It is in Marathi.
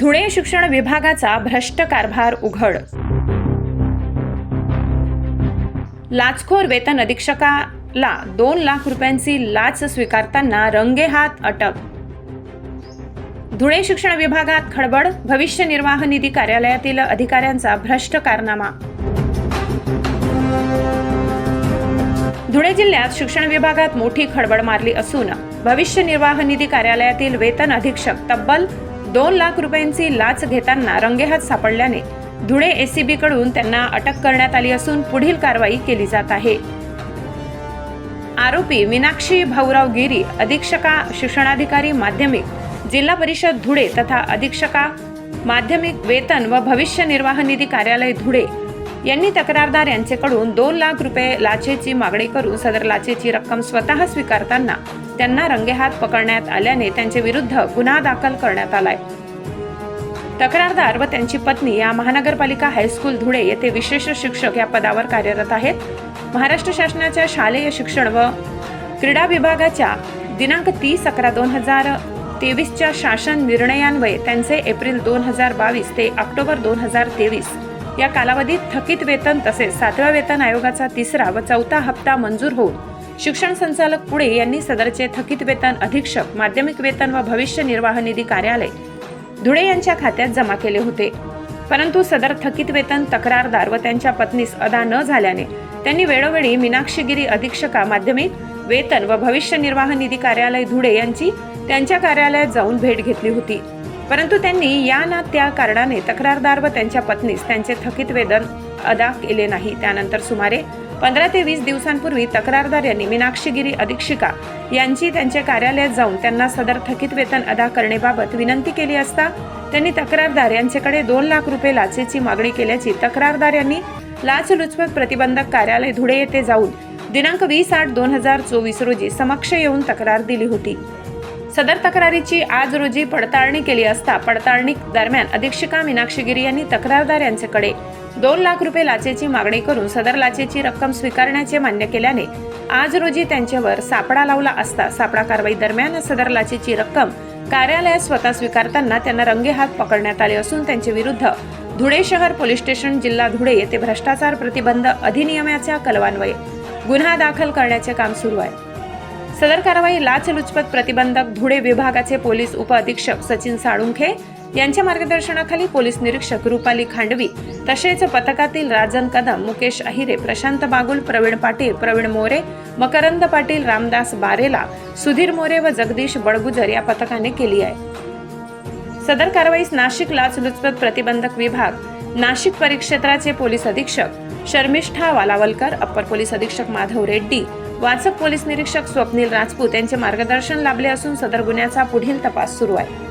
धुळे शिक्षण विभागाचा भ्रष्ट कारभार उघड. लाचखोर वेतन अधीक्षकाला दोन लाख रुपयांची लाच स्वीकारताना रंगेहात अटक. धुळे शिक्षण विभागात खडबड भविष्य निर्वाह निधी कार्यालयातील अधिकाऱ्यांचा भ्रष्ट कारनामा. धुळे जिल्ह्यात शिक्षण विभागात मोठी खडबड मारली असून भविष्य निर्वाह निधी कार्यालयातील वेतन अधीक्षक तब्बल दोन लाख रुपयांची लाच घेताना रंगेहात सापडल्याने धुळे एसीबी कडून त्यांना अटक करण्यात आली असून पुढील कारवाई केली जात आहे. आरोपी मीनाक्षी भाऊराव गिरी अधीक्षका शिक्षणाधिकारी माध्यमिक जिल्हा परिषद धुळे तथा अधीक्षका माध्यमिक वेतन व भविष्य निर्वाह निधी कार्यालय धुळे यांनी तक्रारदार यांच्याकडून दोन लाख रुपये लाचेची मागणी करून सदर लाचेची रक्कम स्वतः स्वीकारताना त्यांना रंगेहात पकडण्यात आल्याने त्यांच्या विरुद्ध गुन्हा दाखल करण्यात आलाय. तक्रारदार व त्यांची पत्नी या महानगरपालिका हायस्कूल धुळे येथे विशेष शिक्षक या पदावर कार्यरत आहेत. महाराष्ट्र शासनाच्या शालेय शिक्षण व क्रीडा विभागाच्या दिनांक तीस अकरा दोन हजार तेवीसच्या शासन निर्णयान्वये त्यांचे एप्रिल दोन हजार बावीस ते ऑक्टोबर दोन हजार तेवीस या कालावधीत थकीत वेतन तसेच सातव्या वेतन आयोगाचा तिसरा व चौथा हप्ता मंजूर होऊन शिक्षण संचालक पुढे यांनी सदरचे थकीत वेतन अधीक्षक माध्यमिक वेतन व भविष्य निर्वाह निधी कार्यालय धुळे यांच्या खात्यात जमा केले होते. परंतु सदर थकीत वेतन तक्रारदार व त्यांच्या पत्नीस अदा न झाल्याने त्यांनी वेळोवेळी मीनाक्षीगिरी अधीक्षका माध्यमिक वेतन व भविष्य निर्वाह निधी कार्यालय धुळे यांची त्यांच्या कार्यालयात जाऊन भेट घेतली होती. परंतु त्यांनी या ना त्या कारणाने तक्रारदार व त्यांच्या पत्नीस त्यांचे थकीत वेतन अदा केले नाही. त्यानंतर सुमारे पंधरा ते वीस दिवसांपूर्वी तक्रारदार यांनी मीनाक्षीगिरी अधीक्षिका यांची त्यांच्या कार्यालयात जाऊन त्यांना सदर थकीत वेतन अदा करण्याबाबत विनंती केली असता त्यांनी तक्रारदार यांच्याकडे दोन लाख रुपये लाचेची मागणी केल्याची तक्रारदार यांनी लाचलुचपत प्रतिबंधक कार्यालय धुळे येथे जाऊन दिनांक वीस आठ दोन हजार चोवीस रोजी समक्ष येऊन तक्रार दिली होती. सदर तक्रारीची आज रोजी पडताळणी केली असता पडताळणी दरम्यान अधीक्षिका मीनाक्षीगिरी यांनी तक्रारदार यांच्याकडे दोन लाख रुपये लाचेची मागणी करून सदर लाचेची रक्कम स्वीकारण्याचे मान्य केल्याने आज रोजी त्यांच्यावर सापळा लावला असता सापळा कारवाई दरम्यान सदर लाचेची रक्कम कार्यालयात स्वतः स्वीकारताना त्यांना रंगेहात पकडण्यात आले असून त्यांच्या विरुद्ध धुळे शहर पोलीस स्टेशन जिल्हा धुळे येथे भ्रष्टाचार प्रतिबंध अधिनियमाच्या कलवान्वये गुन्हा दाखल करण्याचे काम सुरू आहे. सदर कारवाई लाचलुचपत प्रतिबंधक धुळे विभागाचे पोलीस उपअधीक्षक सचिन साळुंखे यांच्या मार्गदर्शनाखाली पोलीस निरीक्षक रुपाली खांडवी तसेच पथकातील राजन कदम मुकेश अहिरे प्रशांत बागुल प्रवीण पाटील प्रवीण मोरे मकरंद पाटील रामदास बारेला सुधीर मोरे व जगदीश बडगुजर या पथकाने केली आहे. सदर कारवाईस नाशिक लाचलुचपत प्रतिबंधक विभाग नाशिक परिक्षेत्राचे पोलीस अधीक्षक शर्मिष्ठा वालावलकर अप्पर पोलीस अधीक्षक माधव रेड्डी वाचक पोलीस निरीक्षक स्वप्नील राजपूत यांचे मार्गदर्शन लाभले असून सदर गुन्ह्याचा पुढील तपास सुरू आहे.